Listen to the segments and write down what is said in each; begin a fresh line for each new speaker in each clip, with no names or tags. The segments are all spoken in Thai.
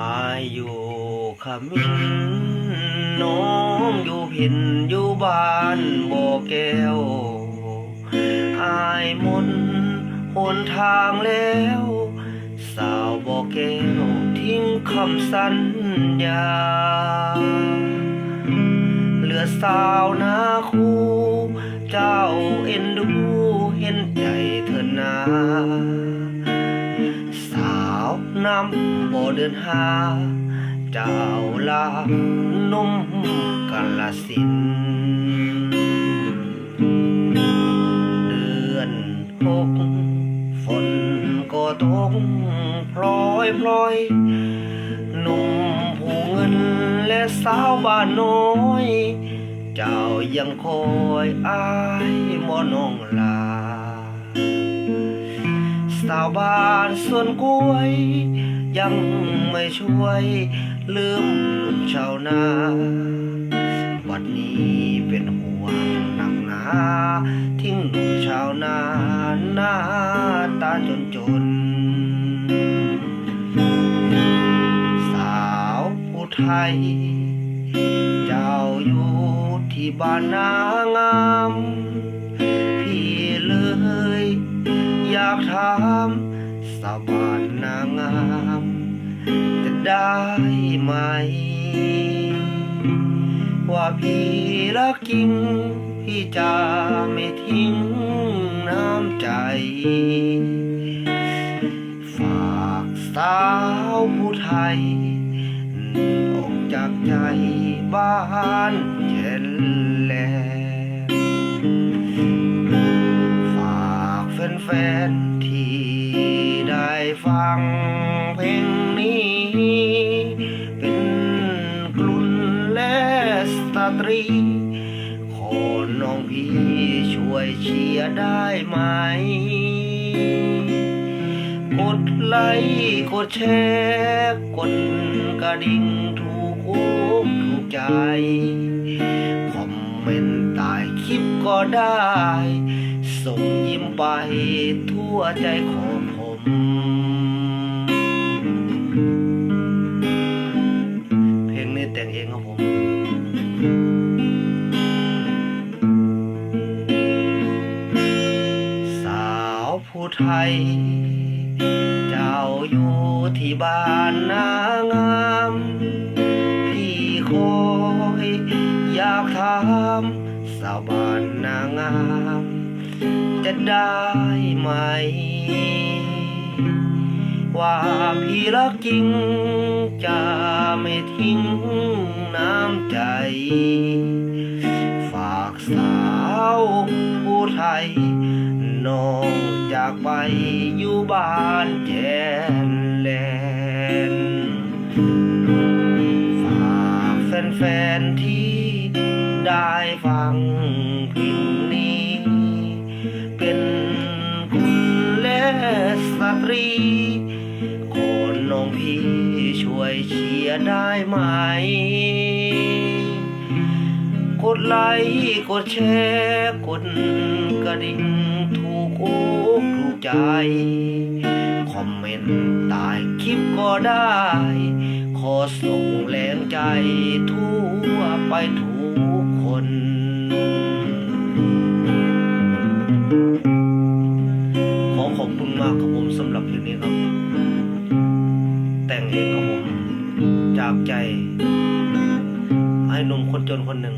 อายุขมิ้นน้องอยู่พินอยู่บ้านบ่อแก้วอายมนหนทางแล้ว สาวบ่อแก้วทิ้งคำสัญญา เหลือสาวนาคูเจ้าเอ็นดู เดินหาเจ้าลานมกาลสิน เดือนหกฝนก็ตกพลอยพลอยหนุ่มผู้เงินและสาวบ้านน้อย เจ้ายังคอยอายมอนองลาสาวบ้านสวนกล้วย ยังไม่ช่วยลืมหนุ่มชาวนาวันนี้เป็นห่วงหนักหนา ทิ้งหนุ่มชาวนาหน้าตาจนจน สาวผู้ไทย เจ้าอยู่ที่บ้านนางามพี่เลย อยากถามสาวบ้านนางาม จะได้ไหม ว่าพี่รักจริง พี่จะไม่ทิ้งน้ำใจ ฝากสาวผู้ไทย ออกจากใจบ้านเย็น เพลงนี้ เป็นกลุ่นและสตรี ขอน้องพี่ช่วยเชียร์ได้ไหม กดไลค์กดแชร์กดกระดิ่งถูกอกถูกใจ คอมเมนต์ใต้คลิปก็ได้ส่งยิ้มไปทั่วใจของผม ผู้ไทย เจ้าอยู่ที่บ้านนางามพี่คอยอยากถามสาวบ้านนางาม จะได้ไหม ว่าพี่รักจริง จะไม่ทิ้งน้ำใจ ฝากสาวผู้ไทยากไปอยู่บ้านแจนแลนฝากแฟนๆที่ได้ฟังเพลงนี้ เป็นคุณและสตรีขอน้องพี่ช่วยเชียร์ได้ไหม ดไลค์กดแชร์กดกระดิ่งถูกอกถูกใจ คอมเมนต์ใต้คลิปก็ได้ ขอส่งแรงใจทั่วไปทุกคนขอขอบคุณมากครับผมสำหรับเพลงนี้ครับ แต่งเองครับผมจากใจ ให้หนุ่มคนจนคนหนึ่ง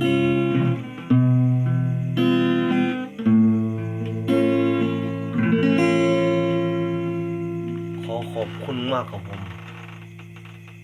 ขอขอบคุณมากครับผม